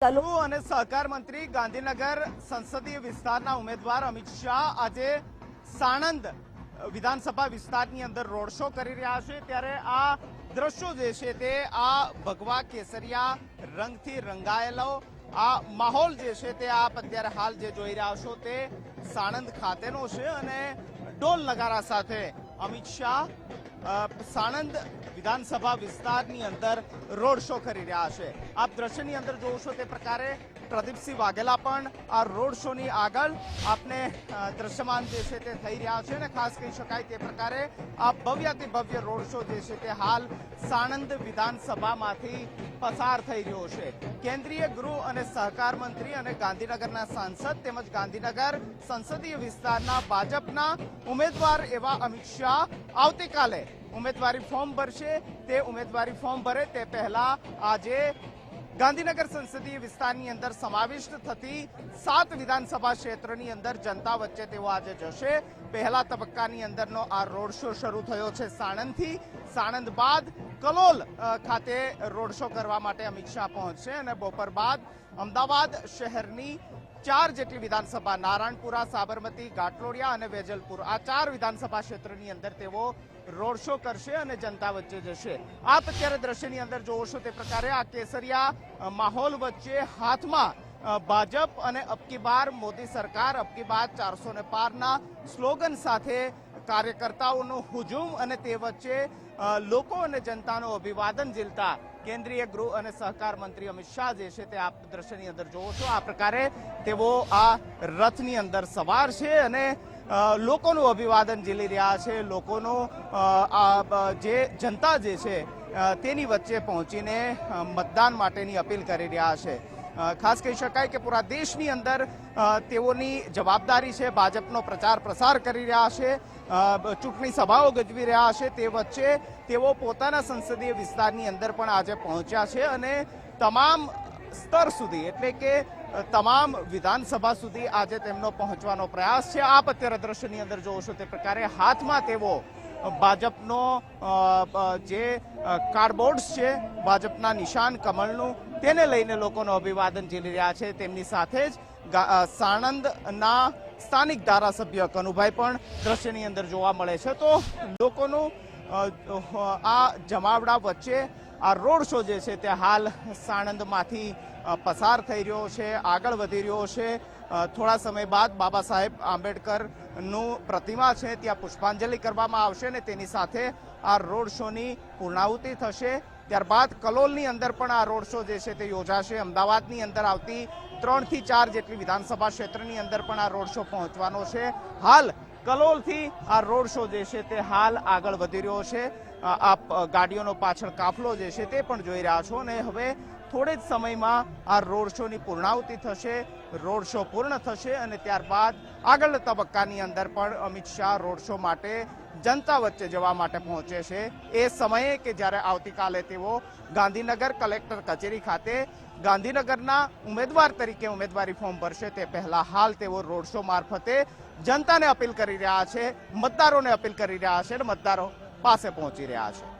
અને સહકાર મંત્રી ગાંધીનગર સંસદીય વિસ્તારના ઉમેદવાર અમિત શાહ આજે સાણંદ વિધાનસભા વિસ્તારની અંદર રોડ શો કરી રહ્યા છે. ત્યારે આ દ્રશ્યો જે છે તે આ ભગવા કેસરિયા રંગથી રંગાયેલો આ માહોલ જે છે તે આપ અત્યારે હાલ જે જોઈ રહ્યા છો તે સાણંદ ખાતેનો છે અને ડોલ નગારા સાથે અમિત શાહ સાણંદ વિધાનસભા વિસ્તારની અંદર રોડ શો કરી રહ્યા છે. આપ દ્રશ્યની અંદર છો તે પ્રકારે પ્રદીપસિંહ વાઘેલા પણ આ રોડ શોની આગળ આપને દ્રશ્યમાન જે છે તે થઈ રહ્યા છે અને ખાસ કહી શકાય તે પ્રકારે આ ભવ્યાતિ ભવ્ય રોડ શો જે છે તે હાલ સાણંદ વિધાનસભામાંથી પસાર થઈ રહ્યો છે. કેન્દ્રીય ગૃહ અને સહકાર મંત્રી અને ગાંધીનગરના સાંસદ તેમજ ગાંધીનગર સંસદીય વિસ્તારના ભાજપના ઉમેદવાર એવા અમિત શાહ આવતીકાલે ઉમેદવારી ફોર્મ ભરશે. તે ઉમેદવારી ફોર્મ ભરે તે પહેલા આજે ગાંધીનગર સંસદીય વિસ્તારની અંદર સમાવિષ્ટ થતી સાત વિધાનસભા ક્ષેત્રની અંદર જનતા વચ્ચે તેઓ આજે જશે. પહેલા તબક્કાની અંદરનો આ રોડ શો શરૂ થયો છે સાણંદથી. સાણંદ બાદ કલોલ ખાતે રોડ શો કરવા માટે અમિત શાહ પહોંચશે અને બપોર બાદ અમદાવાદ શહેરની ચાર જેટલી વિધાનસભા, નારાયણપુરા, સાબરમતી ઘાટલોડિયા અને વેજલપુર, આ ચાર વિધાનસભા ક્ષેત્રની અંદર તેઓ રોડ શો કરશે અને જનતા વચ્ચે જશે. આપ અત્યારે દ્રશ્યની અંદર છો તે પ્રકારે આ કેસરિયા માહોલ વચ્ચે હાથમાં ભાજપ અને અબકી બાર મોદી સરકાર, અબકી બાર ચારસો ને પારના સ્લોગન સાથે કાર્યકર્તાઓનો હુજુમ અને તે વચ્ચે લોકો અને જનતાનું અભિવાદન ઝીલતા કેન્દ્રીય ગૃહ અને સહકાર મંત્રી અમિત શાહ જે છે તે આપ દ્રશ્યની અંદર જોવો છો. આ પ્રકારે તેઓ આ રથની અંદર સવાર છે અને લોકોનું અભિવાદન ઝીલી રહ્યા છે. લોકોનો આ જે જનતા જે છે તેની વચ્ચે પહોંચીને મતદાન માટેની અપીલ કરી રહ્યા છે. ખાસ કહી શકાય કે પૂરા દેશની અંદર તેઓની જવાબદારી છે, ભાજપનો પ્રચાર પ્રસાર કરી રહ્યા છે ચૂંટણી સભાઓ ગજવી રહ્યા છે, તે વચ્ચે તેઓ પોતાના સંસદીય વિસ્તારની અંદર પણ આજે પહોંચ્યા છે અને તમામ સ્તર સુધી, એટલે કે તમામ વિધાનસભા સુધી આજે તેમનો પહોંચવાનો પ્રયાસ છે. આપ અત્યારે દ્રશ્યની અંદર જોવો છો તે પ્રકારે હાથમાં તેઓ ભાજપનો જે કાર્ડબોર્ડ્સ છે, ભાજપના નિશાન કમળનું તેને લઈને લોકોનો અભિવાદન ઝીલી રહ્યા છે. તેમની સાથે જ સાણંદના સ્થાનિક ધારાસભ્ય કનુભાઈ પણ દ્રશ્યની અંદર જોવા મળે છે. તો લોકોનું આ જમાવડા વચ્ચે આ રોડ શો જે છે તે હાલ સાણંદમાંથી પસાર થઈ રહ્યો છે, આગળ વધી રહ્યો છે. થોડા સમય બાદ બાબા સાહેબ આંબેડકરનું પ્રતિમા છે, ત્યાં પુષ્પાંજલિ કરવામાં આવશે અને તેની સાથે આ રોડ શોની પૂર્ણાહુતિ થશે. ત્યારબાદ કલોલની અંદર પણ આ રોડ શો જે છે તે યોજાશે. અમદાવાદની અંદર આવતી ત્રણથી ચાર જેટલી વિધાનસભા ક્ષેત્રની અંદર પણ આ રોડ શો પહોંચવાનો છે. હાલ કલોલથી આ રોડ શો જે છે તે હાલ આગળ વધી રહ્યો છે. આ ગાડીઓનો પાછળ કાફલો જે છે તે પણ જોઈ રહ્યા છો અને હવે થોડે જ સમયમાં આ રોડ શોની પૂર્ણાહુતિ થશે, રોડ શો પૂર્ણ થશે અને ત્યારબાદ આગળ તબક્કાની અંદર પણ અમિત શાહ રોડ શો માટે જનતા વચ્ચે જવા માટે પહોંચે છે. એ સમયે કે જ્યારે આવતીકાલે તેઓ ગાંધીનગર કલેક્ટર કચેરી ખાતે ગાંધીનગરના ઉમેદવાર તરીકે ઉમેદવારી ફોર્મ ભરશે, તે પહેલા હાલ તેઓ રોડ શો મારફતે જનતાને અપીલ કરી રહ્યા છે, મતદારોને અપીલ કરી રહ્યા છે અને મતદારો પાસે પહોંચી રહ્યા છે.